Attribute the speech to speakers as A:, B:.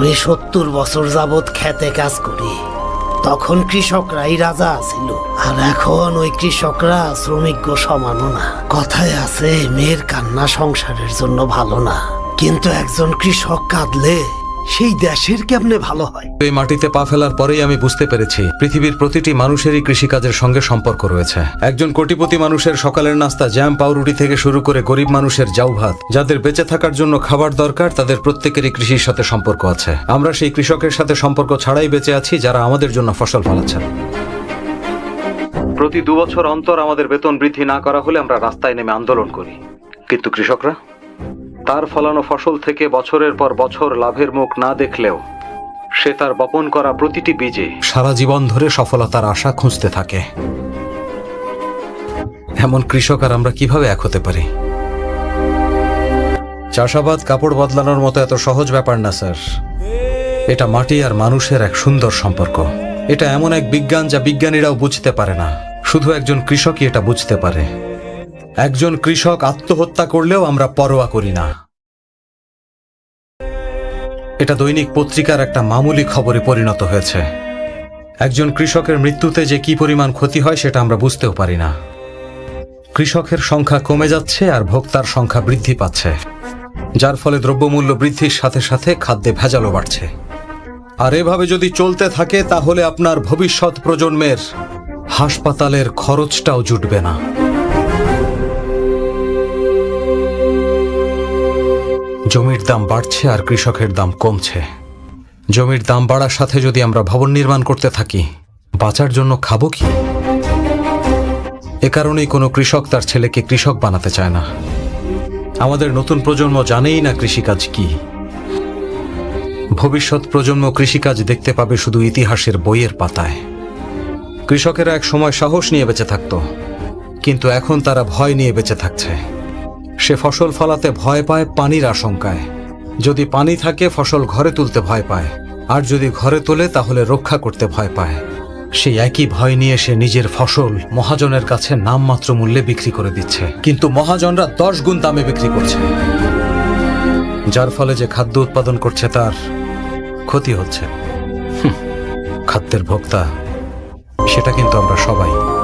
A: আমি সত্তর বছর যাবৎ খেতে কাজ করি। তখন কৃষকরাই রাজা ছিল আর এখন ওই কৃষকরা শ্রমিক সমানো না। কথায় আছে, মেয়ের কান্না সংসারের জন্য ভালো না। কিন্তু একজন কৃষক কাঁদলে সেই দেশের কেমনে ভালো হয়?
B: এই মাটিতে পা ফেলার পরেই আমি বুঝতে পেরেছি, পৃথিবীর প্রতিটি মানুষেরই কৃষিকাজের সঙ্গে সম্পর্ক রয়েছে। একজন কোটিপতি মানুষের সকালের নাস্তা জ্যাম পাউরুটি থেকে শুরু করে গরিব মানুষের জাউ ভাত, যাদের বেঁচে থাকার জন্য খাবার দরকার, তাদের প্রত্যেকেরই কৃষির সাথে সম্পর্ক আছে। আমরা সেই কৃষকের সাথে সম্পর্ক ছাড়াই বেঁচে আছি, যারা আমাদের জন্য ফসল ফলাচ্ছেন। প্রতি দু বছর অন্তর আমাদের বেতন বৃদ্ধি না করা হলে আমরা রাস্তায় নেমে আন্দোলন করি। কিন্তু কৃষকরা? তার ফলানো ফসল থেকে বছরের পর বছর লাভের মুখ না দেখলেও সে তার বপন করা প্রতিটি বীজে সারা জীবন ধরে সফলতার আশা খুঁজতে থাকে। এমন কৃষক আর আমরা কীভাবে এক হতে পারি? চাষাবাদ কাপড় বদলানোর মতো এত সহজ ব্যাপার না, স্যার। এটা মাটি আর মানুষের এক সুন্দর সম্পর্ক। এটা এমন এক বিজ্ঞান যা বিজ্ঞানীরাও বুঝতে পারে না। শুধু একজন কৃষকই এটা বুঝতে পারে। একজন কৃষক আত্মহত্যা করলেও আমরা পরোয়া করি না। এটা দৈনিক পত্রিকার একটা মামুলি খবরে পরিণত হয়েছে। একজন কৃষকের মৃত্যুতে যে কি পরিমাণ ক্ষতি হয় সেটা আমরা বুঝতেও পারি না। কৃষকের সংখ্যা কমে যাচ্ছে আর ভোক্তার সংখ্যা বৃদ্ধি পাচ্ছে, যার ফলে দ্রব্যমূল্য বৃদ্ধির সাথে সাথে খাদ্যে ভেজালও বাড়ছে। আর এভাবে যদি চলতে থাকে, তাহলে আপনার ভবিষ্যৎ প্রজন্মের হাসপাতালের খরচটাও জুটবে না। জমির দাম বাড়ছে আর কৃষকের দাম কমছে। জমির দাম বাড়ার সাথে যদি আমরা ভবন নির্মাণ করতে থাকি, বাঁচার জন্য খাব কি? এ কারণেই কোনো কৃষক তার ছেলেকে কৃষক বানাতে চায় না। আমাদের নতুন প্রজন্ম জানেই না কৃষিকাজ কি। ভবিষ্যৎ প্রজন্ম কৃষিকাজ দেখতে পাবে শুধু ইতিহাসের বইয়ের পাতায়। কৃষকেরা এক সময় সাহস নিয়ে বেঁচে থাকতো, কিন্তু এখন তারা ভয় নিয়ে বেঁচে থাকছে। সে ফসল ফলাতে ভয় পায় পানির আশঙ্কায়। যদি পানি থাকে, ফসল ঘরে তুলতে ভয় পায়। আর যদি ঘরে তোলে, তাহলে রক্ষা করতে ভয় পায়। সেই একই ভয় নিয়ে সে নিজের ফসল মহাজনের কাছে নামমাত্র মূল্যে বিক্রি করে দিচ্ছে। কিন্তু মহাজনরা দশ গুণ দামে বিক্রি করছে। যার ফলে যে খাদ্য উৎপাদন করছে, তার ক্ষতি হচ্ছে। খাদ্যের ভোক্তা, সেটা কিন্তু আমরা সবাই।